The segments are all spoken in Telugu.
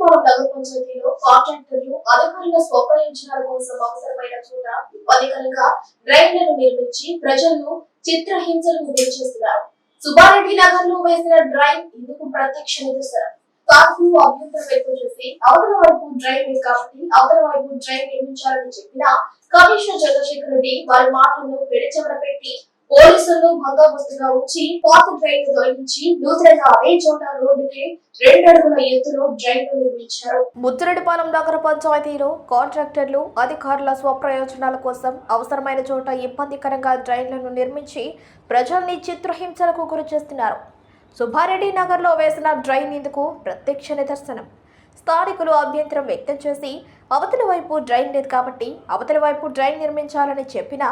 ముద్రపాలెం నగర పంచాయతీలో కాంట్రాక్టర్లు అధికారుల స్వప్రయోజనాల కోసం అవసరమైన చోట ఇబ్బందికరంగా డ్రైన్లను నిర్మించి ప్రజలను చిత్రహింసలకు గురి చేస్తున్నారు సుబ్బారెడ్డి నగర్లో వేసిన డ్రైన్ ఇందుకు ప్రత్యక్ష నిదర్శనం. స్థానికులు అభ్యంతరం వ్యక్తం చేసి అవతల వైపు డ్రైన్ లేదు కాబట్టి అవతల వైపు డ్రైన్ నిర్మించాలని చెప్పిన కమిషనర్ చంద్రశేఖర్ రెడ్డి వారి మాటలను పెడచెవర పెట్టి పోలీసులను బందోబస్తుగా ఉంచి పాత డ్రైన్ తొలగించి నూతనంగా అదే చోట రోడ్డుకి ముద్రడిపాలెం నగర పంచాయతీలో కాంట్రాక్టర్లు అధికారుల స్వప్రయోజనాల కోసం అవసరమైన చోట ఇబ్బందికరంగా డ్రైన్లను నిర్మించి ప్రజల్ని చిత్రహింసలకు గురి చేస్తున్నారు. సుబ్బారెడ్డి నగర్లో వేసిన డ్రైన్ ఇందుకు ప్రత్యక్ష నిదర్శనం. స్థానికులు అభ్యంతరం వ్యక్తం చేసి అవతలి వైపు డ్రైన్ లేదు కాబట్టి అవతలి వైపు డ్రైన్ నిర్మించాలని చెప్పిన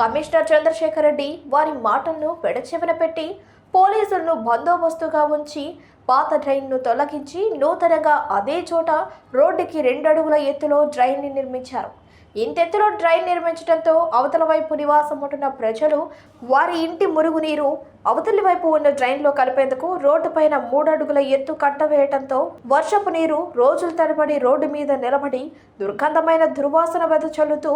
కమిషనర్ చంద్రశేఖర్ రెడ్డి వారి మాటలను పెడచెవిన పెట్టి పోలీసులను బందోబస్తుగా ఉంచి పాత డ్రైన్ను తొలగించి నూతనంగా అదే చోట రోడ్డుకి రెండు అడుగుల ఎత్తులో డ్రైన్ని నిర్మించారు. ఇంతెత్తులో డ్రైన్ నిర్మించడంతో అవతల వైపు నివాసం ఉంటున్న ప్రజలు వారి ఇంటి మురుగునీరు అవతలి వైపు ఉన్న డ్రైన్లో కలిపేందుకు రోడ్డు పైన మూడడుగుల ఎత్తు కట్టవేయటంతో వర్షపు నీరు రోజుల తరబడి రోడ్డు మీద నిలబడి దుర్గంధమైన దుర్వాసన వెదచల్లుతూ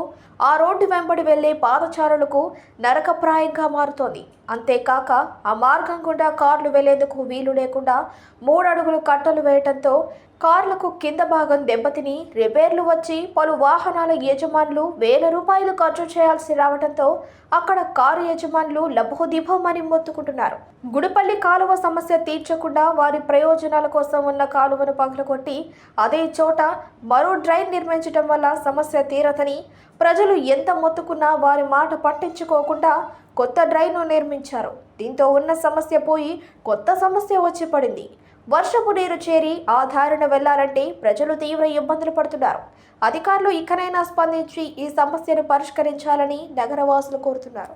ఆ రోడ్డు వెంబడి వెళ్ళే పాదచారులకు నరకప్రాయంగా మారుతోంది. అంతేకాక ఆ మార్గం గుండా కార్లు వెళ్ళేందుకు వీలు లేకుండా మూడడుగులు కట్టలు వేయటంతో కార్లకు కింద భాగం దెబ్బతిని రిపేర్లు వచ్చి పలు వాహనాల యజమానులు వేల రూపాయలు ఖర్చు చేయాల్సి రావడంతో అక్కడ కారు యజమానులు లభోదిభోమని మొత్తుకుంటున్నారు గుడిపల్లి కాలువ సమస్య తీర్చకుండా వారి ప్రయోజనాల కోసం ఉన్న కాలువను పగలగొట్టి అదే చోట మరో డ్రైన్ నిర్మించడం వల్ల సమస్య తీరదని ప్రజలు ఎంత మొత్తుకున్నా వారి మాట పట్టించుకోకుండా కొత్త డ్రైన్ను నిర్మించారు. దీంతో ఉన్న సమస్య పోయి కొత్త సమస్య వచ్చి పడింది. వర్షపు నీరు చేరి ఆ దారిన వెళ్ళాలంటే ప్రజలు తీవ్ర ఇబ్బందులు పడుతున్నారు. అధికారులు ఇకనైనా స్పందించి ఈ సమస్యను పరిష్కరించాలని నగరవాసులు కోరుతున్నారు.